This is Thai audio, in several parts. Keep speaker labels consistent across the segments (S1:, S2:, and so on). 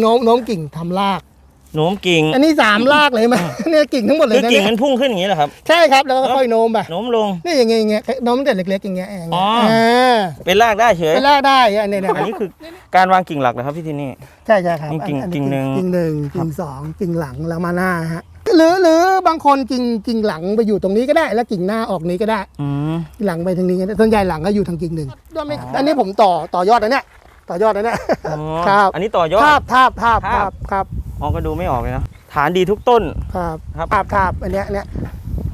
S1: โน้มโน้มกิ่งทำราก
S2: โน้มกิ่ง
S1: อันนี้สามรากเลยไหม เนี่ยกิ่งทั้งหมดเลย
S2: คือ
S1: นะ
S2: กิ่ง
S1: เนี่ย
S2: มันพุ่งขึ้นอย่างนี้เหรอครับ
S1: ใช่ครับแล้วก็ค่อยโน้มไป
S2: โน้มลง
S1: นี่อย่างเงี้ยอย่างเงี้ยโน้มตั้งแต่เล็กๆอย่างเงี้ยอย่าง
S2: อ๋
S1: เงี้
S2: อ
S1: ยอ่า
S2: เป็นรากได้เฉย
S1: ไปแรกได้อันนี้นะ
S2: อันนี้คือการวางกิ่งหลักนะครับพี่ที่นี่
S1: ใช่ใช่ครับ
S2: นี่กิ่ง
S1: อั
S2: กิ่งหนึ่ง
S1: กิ่งหนึ่ง
S2: ครับ
S1: กิ่งสองกิ่งหลังแล้วมาหน้าฮะหรือหรือบางคนกิ่งกิ่งหลังไปอยู่ตรงนี้ก็ได้ แล้วกิ่งหน้าออกนี้ก็ได้
S2: อืม
S1: หลังไปทางนี้ก็ได้ส่วนใหญ่หลังก็อยู่ทางกิ่งหนึ่งด้วยไหมอันนี้ผมต่อต่อยอดนะเนี่ย ต่อยอดนะเนี่ย
S2: อ๋อ
S1: ครับ
S2: อันนี้ต่อยอด
S1: ทาบทาบทาบ
S2: ทา
S1: ทา
S2: บ
S1: บครับ
S2: อ๋อก็ดูไม่ออกเลยนะฐานดีทุกต้น
S1: ครับ
S2: ครับ
S1: ทาบทาบอันเนี้ยเนี่ย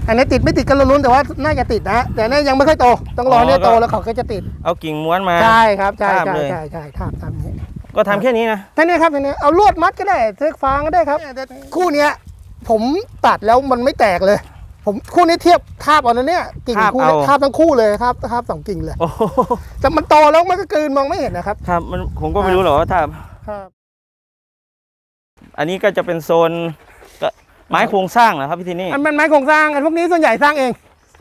S1: อันนี้ติดไม่ติดก็ลุ้นๆแต่ว่าน่าจะติดนะ แต่เนี่ยยังไม่ค่อยโต ต้องรอเนี่ยโตแล้วเขาก็จะติด
S2: เอากิ่งม้วนมา
S1: ใช่ครับ ใช่
S2: ทาบ
S1: ใช่
S2: เลย
S1: ใช่ใช่ทาบทาบนี้
S2: ก็ทำแค่นี้นะ
S1: ท่านี้ครับท่านี้เอาลวดมัดก็ได้เทือกฟางก็ได้ครับ คู่เนี้ยผมตัดแล้วมันไม่แตกเลย ผมคู่นี้เทียบทาบเอานะเนี่ยกิ่ง
S2: ทาบ
S1: คู่นี้
S2: เอา
S1: ทาบทั้งคู่เลยครับทาบสองกิ่งเลย
S2: โอ้โห
S1: แต่มันโตแล้วมันก็กลืนมองไม่เห็นนะครับ
S2: ครับมันผมก็ไม่รู้หรอกว่าถ้า
S1: ครับ
S2: อันนี้ก็จะเป็นโซนก็ไม้โครงสร้างนะครับพี่ที่นี่
S1: อันมันไม้โครงสร้างอันพวกนี้ส่วนใหญ่สร้างเอง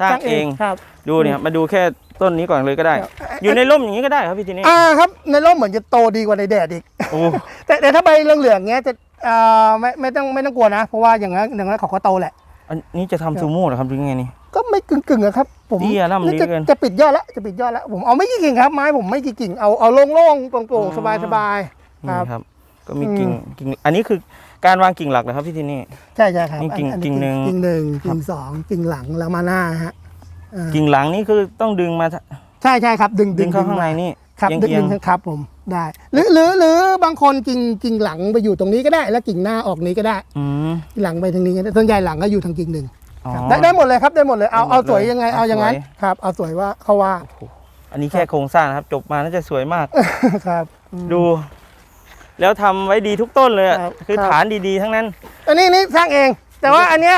S2: สร้างเอง
S1: ครับ
S2: ดูเนี่ยครับมาดูแค่ต้นนี้ก่อนเลยก็ได้ อยู่ในร่มอย่างนี้ก็ได้ครับพี่ที่นี่
S1: อ่าครับในร่มเหมือนจะโตดีกว่าในแดดอีก
S2: โอ้
S1: แต่แต่ถ้าใบเหลืองๆเงี้ยจะอ่าไม่ไม่ต้องไม่ต้องกลัวนะ เพราะว่าอย่างนั้นอย่างนั้นเขาก็โตแหละ
S2: อันนี้จะทำซูโม่เหรอครับหรือไงนี่
S1: ก็ไม่กึ่งกึ่งๆอะครับ ผม
S2: เตี้ยล่ำ
S1: นี่จะ
S2: เหลือเกิน
S1: จะปิดยอดแล้วจะปิดยอดแล้ว ผมเอาไม่กี่กิ่งครับไม้ผมไม่กี่กิ่งเอาเอาโล่งๆโปร่งๆสบายๆครับ
S2: นี่ครับ ก็มี
S1: อืม
S2: กิ่งกิ่ง อันนี้คือการวางกิ่งหลักนะครับพี่ที่นี่
S1: ใช่ใช่ครับ
S2: นี่กิ่ง
S1: อั
S2: กิ่งหนึ่ง
S1: กิ่งหนึ่ง
S2: ครับ
S1: กิ่งสองกิ่งหลังแล้วมาหน้าฮะอ่า
S2: กิ่งหลังนี่คือต้องดึงมา
S1: ใช่ใช่ครับ ดึง
S2: ดึงเข้าข้างใน
S1: ม
S2: นี่
S1: ครับ
S2: เอียง
S1: ดึง
S2: เอียง
S1: ดึงครับผม ได้ หรือหรือหรือบางคนกิ่งกิ่งหลังไปอยู่ตรงนี้ก็ได้ แล้วกิ่งหน้าออกนี้ก็ได้
S2: อืม
S1: หลังไปทางนี้ก็ได้ส่วนใหญ่หลังก็อยู่ทางกิ่งหนึ่ง
S2: อ๋อ
S1: ครับได้ได้หมดเลยครับได้หมดเลยเอา
S2: ได้หมด
S1: เอาสวย
S2: เลย
S1: ยังไง
S2: เอา
S1: เอาอย่างนั้น
S2: สวย
S1: ครับ เอาสวยว่าเขาว่า
S2: อันนี้แค่โครงสร้างนะครับ จบมาน่าจะสวยมาก
S1: ครับอืม
S2: ดู แล้วทำไว้ดีทุกต้นเลยอะ
S1: ครับ
S2: คือ
S1: ครับ
S2: ฐานดีๆ ทั้งนั้น
S1: อันนี้นี่สร้างเอง แต่ว่าอันเนี้ย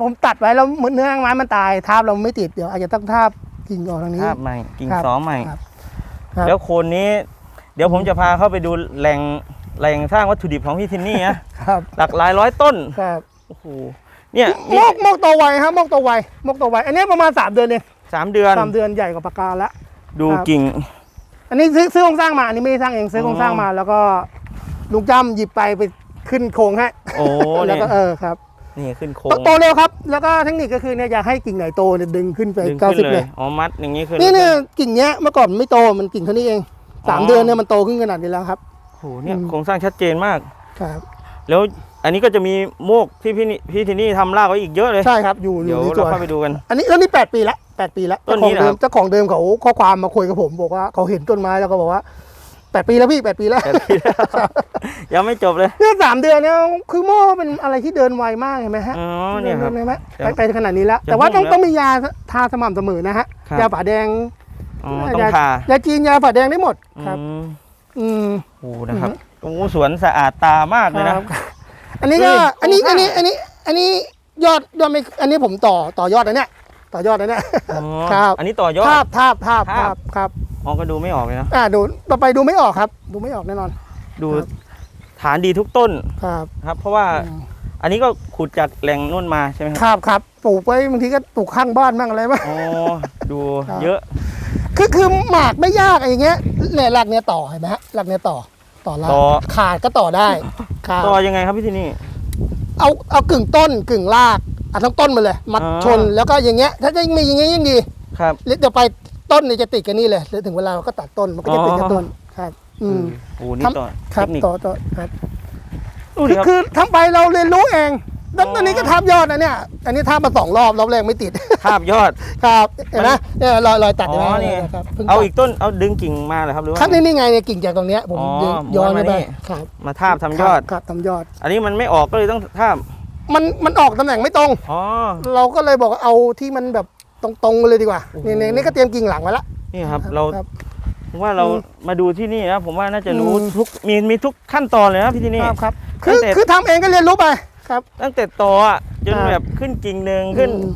S1: ผมตัดไว้แล้วเนื้อไม้มันตายทาบเราไม่ติดเดี๋ยวอาจจะต้องทาบกิ่งออกทางนี้
S2: ภาพใหม่กิ่ง
S1: ครับ
S2: สองใหม่
S1: ครับ ครับ
S2: แล้วโคนนี้ เดี๋ยวผมจะพาเข้าไปดูแหล่งแหล่งสร้างวัตถุดิบของพี่ทินนี่นะครับหลักหลายร้อยต้น
S1: ครับ
S2: โอ้โหเนี่ย
S1: ม
S2: นี่
S1: กมกโตวไวครับมกโตวไวมกโตวไวอันนี้ประมาณสามเดือนเอง
S2: สามเดือน
S1: สามเดือนใหญ่กว่าปากกาละ
S2: ดู
S1: ครับ
S2: กิ่ง
S1: อันนี้ซื้อซื้อโครงสร้างมาอันนี้ไม่ได้สร้างเองซื้อ
S2: อ
S1: โครงสร้างมา แล้วก็ลุงจ้ำหยิบไปไปขึ้นโครงให้
S2: โอ้
S1: แล้ว
S2: เนี่ย
S1: ก็เออครับ
S2: นี่ขึ้นโคร
S1: โต
S2: ง
S1: โตเร็วครับ แล้วก็เทคนิคก็คือเนี่ยอยากให้กิ่งไหนโตเนี่ยดึงขึ้นไป
S2: ดึง
S1: เก้า
S2: ขึ้
S1: สิ
S2: น
S1: บ
S2: เล
S1: เลยย
S2: อ๋อมัดอย่างนี้ขึ้น
S1: นี่เนี่ยกิ่งเนี้ยเมื่อก่อนมันไม่โตมันกิ่งเท่านี้เอง สาม
S2: อ๋อ
S1: เดือนเนี่ยมันโตขึ้นขนาดนี้แล้วครับ
S2: โอ้โหเนี่ย
S1: อืม
S2: โครงสร้างชัดเจนมาก
S1: ครับ
S2: แล้วอันนี้ก็จะมีโมกที่พี่นี่พี่ทินนี่ทำรากไว้อีกเยอะเลย
S1: ใช่ครับอยู่อ
S2: เดี๋ย
S1: ยู่
S2: ว
S1: ในส
S2: เรา
S1: วน
S2: เข้าไปดูกัน
S1: อันนี้แล้วนี่แปดปีละแปดปีละ
S2: ต้น
S1: เจ้า
S2: นี้
S1: ของเดิม
S2: เหรอ
S1: เจ้าของเดิมเขาข้อความมาคุยกับผมบอกว่าเขาเห็นต้นไม้แล้วก็บอกว่าแปดปีแล้วพี่แปดปีแล้ว
S2: แต่ที่แล้วยังไม่จบเลย
S1: เนี่ยสามเดือนเนี่ยคือโม่เป็นอะไรที่เดินไวมากเห็นไหมฮะ
S2: อ๋อเนี่ยครับ
S1: เห็นไหม
S2: เดี๋ยว
S1: ไปไปขนาดนี้แล้ว
S2: จะ
S1: แต่ว่าต้อง
S2: พุ่งแล้ว
S1: ต้องมียาทาสม่ำเสมอนะฮะ
S2: ครับ
S1: ยาฝาแดง
S2: อ๋อต้องทายา
S1: จีนยาฝาแดงได้หมดครับ
S2: อืม
S1: อืม
S2: โอ้โหนะครับโอ้โหสวนสะอาดตามากเลยนะ
S1: ครับอันนี้ก็
S2: เฮ้ย
S1: อันนี้
S2: โคร
S1: อั
S2: ง
S1: น
S2: สร้าง
S1: นี้อันนี้อันนี้ยอดยอดไม่อันนี้ผมต่อต่อยอดนะเนี่ยต่อยอดนะเนี่ย
S2: อ๋อ
S1: ครับ
S2: อันนี้ต่อยอด
S1: ภาพภาพภาพ
S2: ภา
S1: ภา
S2: พ
S1: พครับ
S2: อ๋อก็ดูไม่ออกเลยนะ
S1: อ่าดูต่อไปดูไม่ออกครับ ดูไม่ออกแน่นอน
S2: ดู
S1: ครับ
S2: ฐานดีทุกต้น
S1: ครับ
S2: ครับ เพราะว่า
S1: อืม
S2: อันนี้ก็ขุดจากแหล่งนู่นมาใช่ไหมครับ
S1: ครับครับปลูกไว้บางทีก็ปลูกข้างบ้านบ้างอะไรบ้าง
S2: อ๋อดู
S1: ครับ
S2: เยอะ
S1: คือคือหมากไม่ยากอะไรอย่างเงี้ยเนี่ยหลักเนี่ยต่อเห็นไหมฮะหลักเนี่ยต่อต่อราก
S2: ต่อ
S1: ขาดก็ต่อได้ครับ
S2: ต่อยังไงครับพี่ที่นี่
S1: เอาเอากึ่งต้นกึ่งรากเอาทั้งต้นมาเลยมัด
S2: อ๋อ
S1: ชนแล้วก็อย่างเงี้ย ถ้าจะมีอย่างเงี้ยยิ่งดี
S2: ครับ
S1: เดี๋ยวไปต้นเนี่ยจะติดกันนี่เลยเดี๋ยวถึงเวลาเราก็ตัดต้นมันก็จะติดกับต้นครับ อืม
S2: โอ้โหนี่
S1: ทำ
S2: ต่อ
S1: ครับ
S2: เทคนิค
S1: ต่อต่อครับ
S2: ดู
S1: คื
S2: ดิ
S1: อ
S2: ครับ
S1: คือทั้งไปเราเรียนรู้เอง แล้ว
S2: อ๋อ
S1: ตอนนี้ก็ทับยอดนะเนี่ย อันนี้ทับมาสองรอบรอบแรกไม่ติด
S2: ภาพยอด
S1: ครับเห็นไหมเนี่ยรอยรอยตัด
S2: อ๋
S1: เห็นไหม
S2: อนี่
S1: ครับพิ่ง
S2: เอา
S1: ตัด
S2: อีกต้นเอาดึงกิ่งมาเหรอครับหรือว่า
S1: ครับนี่นี่ไงเนี่ยกิ่งจากตรงเนี้ยผม
S2: อ๋อ
S1: ดึงย้อน
S2: ม้วน
S1: ไป
S2: มานี่
S1: ครับ
S2: มาทาบทำยอด
S1: ครับทำยอด
S2: อันนี้มันไม่ออกก็เลยต้องทาบ
S1: มันมันออกตำแหน่งไม่ตรง
S2: อ๋อ
S1: เราก็เลยบอกว่าเอาที่มันแบบตรงๆเลยดีกว่า
S2: โอ้โห
S1: นี่นี่นี่ก็เตรียมกิ่งหลังไว้ละ
S2: นี่ครับเรา
S1: ครับ
S2: ผมว่าเรา
S1: อืม
S2: มาดูที่นี่นะผมว่าน่าจะรู้
S1: อืม
S2: ทุกมีมีทุกขั้นตอนเลยนะพี่ที่นี่
S1: ครับครับ
S2: ตั้
S1: คือง
S2: แต่
S1: คือทำเองก็เรียนรู้ไป ครับ
S2: ตั้งแต่ตออะจน
S1: ครับ
S2: แบบขึ้นกิ่งหนึ่งขึ้น
S1: อืม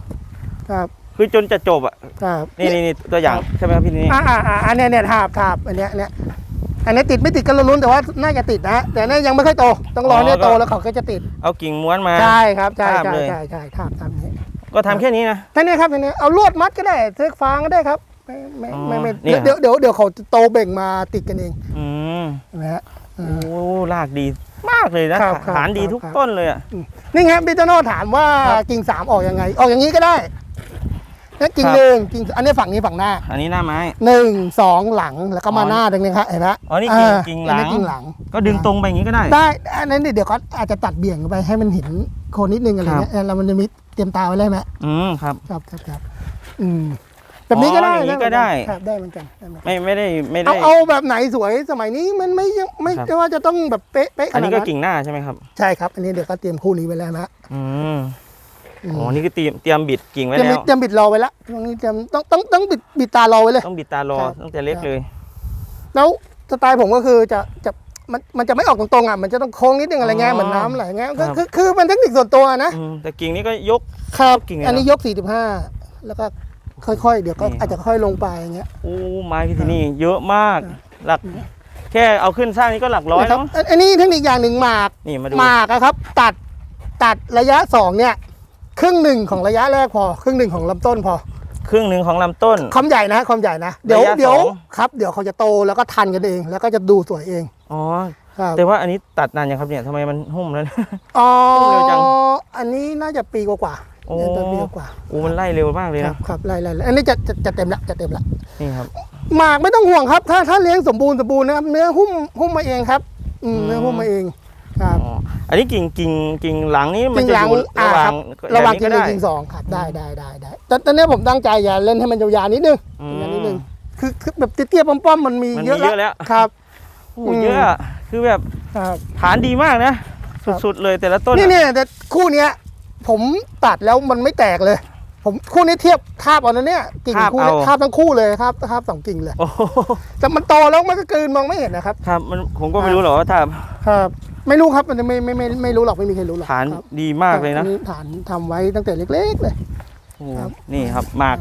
S1: ครับ
S2: คือจนจะจบอะ
S1: ครับ
S2: นี่นี่นี่ตัวอย่าง
S1: ครับ
S2: ใช่ไหมครับพี่ที่นี่
S1: อ่าอ่าอ่าอันเนี้ยเนี่ยทาบทาบอันเนี้ยเนี่ยอันนี้ติดไม่ติดก็ลุ้นๆแต่ว่าน่าจะติดนะแต่เนี่ยยังไม่ค่อยโตต้องรอเนี่ยโตแล้วเขาก็จะติด
S2: เอากิ่งม้วนมา
S1: ใช่ครับใช่
S2: ทาบ
S1: ใช่
S2: เลย
S1: ใช่ใช่ทาบทาบนี้
S2: ก็ทำแค่นี้นะ
S1: ท่านี้ครับท่านี้เอาลวดมัดก็ได้เทือกฟางก็ได้ครับไม่ไม่
S2: อ๋อ
S1: ไม่ไม่
S2: เนี่ย
S1: เดี๋ยวเดี๋ยวเดี๋ยวเขาจะโตเบ่งมาติดกันเอง
S2: อืม
S1: เห็นไหมฮะอ่า
S2: โอ้รากดี มากเลยนะครับ
S1: ครับ
S2: ฐานดี
S1: ครับ
S2: ทุก
S1: ครับ
S2: ต้นเลยอะ
S1: นี่ไงพี่โตโน่ถามว่า
S2: ครับ
S1: กิ่งสามออกยังไง ออกอย่างนี้ก็ได้แล้วกิ่ง
S2: ครับ
S1: หนึ่งกิ่งอันนี้ฝั่งนี้ฝั่งหน้า
S2: อันนี้หน้าไม้
S1: หนึ่งสองหลังแล้วก็มา
S2: อ๋อ
S1: หน้าตรงนี้ครับเห็นไหม
S2: อ๋อนี่กิ่ง
S1: เกิ่
S2: งหลัง
S1: อันนี้กิ่งหลัง
S2: ก็ดึงตรงไปอย่างนี้ก็ได้
S1: ได้อันนั้นเดี๋ยวก็อาจจะตัดเบี่ยงไปให้มันเห็นโคนนิดนึงอะไรเงี้ยแล้วมันจะมีเตรียมตาไว้เลยไหม
S2: อืมครับ
S1: ครับครับครับอืม แบบนี้ก็ได้
S2: อ๋ออย่างนี้ก็
S1: เหมืนน
S2: ได้
S1: ครับได้เหมือนกันได้เหมือนกัน
S2: ไม่ไม่ได้ไม่ได้
S1: เอาเอาแบบไหนสวยสมัยนี้มันไม่ยังไม่
S2: ครับ
S1: ใช่ว่าจะต้องแบบเป๊ะเป๊ะข
S2: อัน
S1: นา
S2: นี้
S1: ด
S2: ก็
S1: นั้น
S2: กิ่งหน้าใช่ไหมครับ
S1: ใช่ครับ อันนี้เดี๋ยวก็เตรียมคู่นี้ไว้แล้วนะ
S2: อืม
S1: อืม
S2: อ๋อนี่คือเตรียมเตรียมบิดกิ่งไว้
S1: เตรียม
S2: แล้
S1: บิด
S2: ว
S1: เตรียมบิดรอไว้แล้วตรงนี้เตรียมต้องต้องต้องบิดบิดตารอไว้เลย
S2: ต้องบิดตารอ
S1: ครับ
S2: ตั้งแต่เล็กเลย
S1: แล้วสไตล์ผมก็คือจะจะมันมันจะไม่ออกตรงๆอะมันจะต้องโค้งนิดนึงอะไรเงี้ย
S2: อ๋อ
S1: เหมือนน้ำไหลเงี้ย
S2: ครั
S1: คือบคือคือมันเทคนิคส่วนตัวนะ
S2: อืมแต่กิ่งนี้ก็ยก
S1: ครับ
S2: กิ่งเลยนะ
S1: อันนี้ยก 45 แล้วก็ ค่อยๆ เดี๋ยวก็
S2: นี่
S1: อาจจะค่อยลงไปอย่างเงี้ย
S2: โอ้ไม้พี่ที่นี่เยอะมาก หลักแค่เอาขึ้นสร้างนี่ก็หลักร้อย
S1: นะค
S2: แล้
S1: รั
S2: ว
S1: บอันอันนี้เทคนิคอย่างหนึ่งหมาก
S2: นี่มาดู
S1: หมากอะครับ ตัดตัดระยะสองเนี่ยครึ่งหนึ่งของระยะแรกพอ ครึ่งหนึ่งของลำต้นพอ
S2: ครึ่งหนึ่งของลำต้น
S1: ความใหญ่นะความใหญ่นะเดี๋ยว
S2: ระยะ
S1: เดี๋ยว
S2: สอง
S1: ครับเดี๋ยวเขาจะโตแล้วก็ทันกันเอง แล้วก็จะดูสวยเอง
S2: อ๋อ
S1: ครับ
S2: แต่ว่าอันนี้ตัดนานยังครับเนี่ยทำไมมันหุ้มแล้วเนี่ย
S1: อ๋อ
S2: เร็วจัง
S1: อันนี้น่าจะปีกว่าๆ
S2: โอ้
S1: น่าจะปีกว่า
S2: โอ้มันไล่เร็วมากเลย
S1: ครั
S2: นะ
S1: บครับไล่ไล่ไล่อันนี้จะจะจะเต็มละจะเต็มละ
S2: นี่ครับ
S1: หมากไม่ต้องห่วงครับ ถ้าถ้าเลี้ยงสมบูรณ์สมบูรณ์นะครับ เนื้อหุ้มหุ้มมาเองครับอืม
S2: อืม
S1: เนื้อหุ้มมาเองครับ
S2: อ๋ออันนี้กิ่งกิ่งกิ่งหลังนี้มัน
S1: กิ่ง
S2: จะ
S1: หลัง
S2: อยู่
S1: อ่า
S2: ระหว่า
S1: ค
S2: ง
S1: รับระหว่าง
S2: แบบ
S1: กิ่งห
S2: นี้
S1: นึ่ง
S2: ก็ได้
S1: กิ่งสองครับได้ได้ได้ได้แต่ตอนนี้ผมตั้งใจอย่าเล่นให้มันยาวๆนิดนึง
S2: อืม
S1: ยาวๆนิดนึงคือคือแบบเตี้ยๆป้อมๆมันมี
S2: มัน
S1: เยอะ
S2: มีเยอะแล้ว
S1: ครับ
S2: โอ้
S1: อืม
S2: เยอะอะคือแบบ
S1: ครับ
S2: ฐานดีมากนะ
S1: ครับ
S2: สุดๆเลยแต่ละต้น
S1: นี่
S2: อะ
S1: เนี่ยแต่คู่เนี้ย ผมตัดแล้วมันไม่แตกเลย ผมคู่นี้เทียบคาบเอานะเนี่ยกิ่งคู่นี้คาบทั้งคู่เลยครับคาบสองกิ่งเลย
S2: โอ้โห
S1: แต่มันโตแล้วมันก็กลืนมองไม่เห็นนะครับ
S2: ครับมันผมก็ไม่รู้หรอกว่าถ้า
S1: ครับ ไม่รู้ครับมันไม่ไม่ไม่ไม่รู้หรอกไม่มีใครรู้หรอก
S2: ฐาน
S1: ครับ
S2: ดีมากเลยนะ
S1: อัฐานทำไว้ตั้งแต่เล็ก ๆ เลย
S2: โอ้
S1: ครับ
S2: นี่ครับหมาก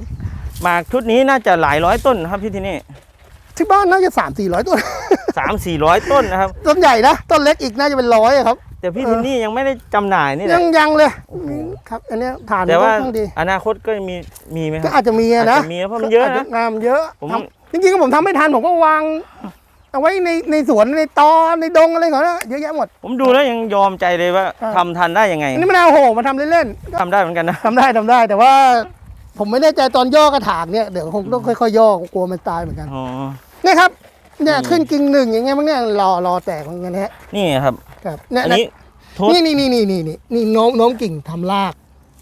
S2: หมากชุดนี้น่าจะหลายร้อยต้นนะครับที่ที่นี่
S1: ที่บ้านน่าจะสามสี่ร้อยต้น
S2: สามสี่ร้อยต้นนะครับ
S1: ต้นใหญ่นะต้นเล็กอีกน่าจะเป็นร้อยอะครับ
S2: แต่พี่
S1: เออ
S2: ทินนี่ยังไม่ได้จำหน่ายนี่แห
S1: ยั
S2: ละ
S1: งยังเลยครับอันเนี้ยฐาน
S2: แต่ว่า
S1: ค่อนข้างดี
S2: อนาคตก็มีมีไหมค
S1: ก็
S2: รับ
S1: อาจจะมีอะนะ
S2: อาจจะมีนะเพราะมันเยอะนะา
S1: จงามเยอะ
S2: ผม
S1: ทำจริงๆก็ผมทำไม่ทันผมก็วาง เอาไว้ในในสวนในตอในดงอะไรของนะเยอะแยะหมด
S2: ผมดูแล้วยังยอมใจเลยว่า
S1: ครับ
S2: ทำทันได้ยังไง
S1: อันนี้มันเอาโหมาทำเล่นๆก็
S2: ทำได้เหมือนกันนะ
S1: ทำได้ทำได้ แต่ว่า ผมไม่แน่ใจตอนย่อกระถางเนี่ยเดี๋ยวคงต้องค่อยๆย่อกลัวมันตายเหมือนกัน
S2: อ๋อ
S1: เนี่ยครับ เนี่ย
S2: อืม
S1: ขึ้นกิ่งหนึ่งอย่างเงี้ยมั้งเนี่ยรอรอแตกเหมือนกันฮะ
S2: นี่ครับ
S1: ครับเนี่ย
S2: อันนี้ทุบ
S1: นี่นี่นี่นี่นี่นี่นี่โน้มโน้มกิ่งทำราก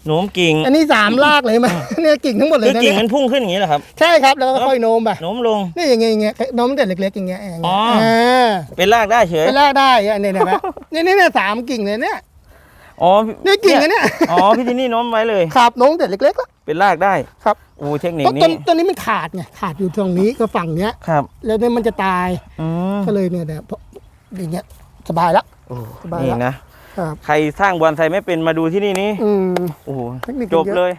S2: โน้มกิ่ง
S1: อันนี้สามรากเลยไหมเนี่ยกิ่งทั้งหมดเล
S2: คื
S1: ย
S2: อ
S1: นะ
S2: กิ่ง
S1: เนี่ย
S2: มันพุ่งขึ้นอย่างนี้เหรอครับ
S1: ใช่ครับแล้วก็ค่อยโน้มไป
S2: โน้มลง
S1: นี่อย่างเงี้ยอย่างเงี้ยโน้มแต่เล็กๆอย่างเงี้ยอย่าง
S2: อ๋
S1: เงี้
S2: อ
S1: ยา
S2: เป็นรากได้เฉย
S1: ไปแรกได้อันนี้เห็นไหมนี่นี่เนี่ยสามกิ่งเลยเนี่ย
S2: อ๋อ
S1: นี่กิ่งอันเนี้ย
S2: อ๋อพี่ทินนี่โน้มไว้เลย
S1: ครับโน้มแต่เล็กๆแล้ว
S2: เป็นรากได้
S1: ครับ
S2: โอ้เทคนิค
S1: ต้น
S2: นี้
S1: ต้นต้นนี้มันขาดไงขาดอยู่ตรงนี้ก็ฝั่งเนี้ย
S2: ครับ
S1: แล้วเนี่ยมันจะตาย
S2: อืม
S1: ก็เลยเนี่ยเนี่ยเพราะอย่างเงี้ยสบายละ
S2: โอ้
S1: สบาย
S2: นี่
S1: ละ
S2: นะครับ ใครสร้างบอนไซไม่เป็นมาดูที่นี่นี่
S1: อืม
S2: โอ้โห
S1: เทคนิค
S2: จบ
S1: เยอะ
S2: เลย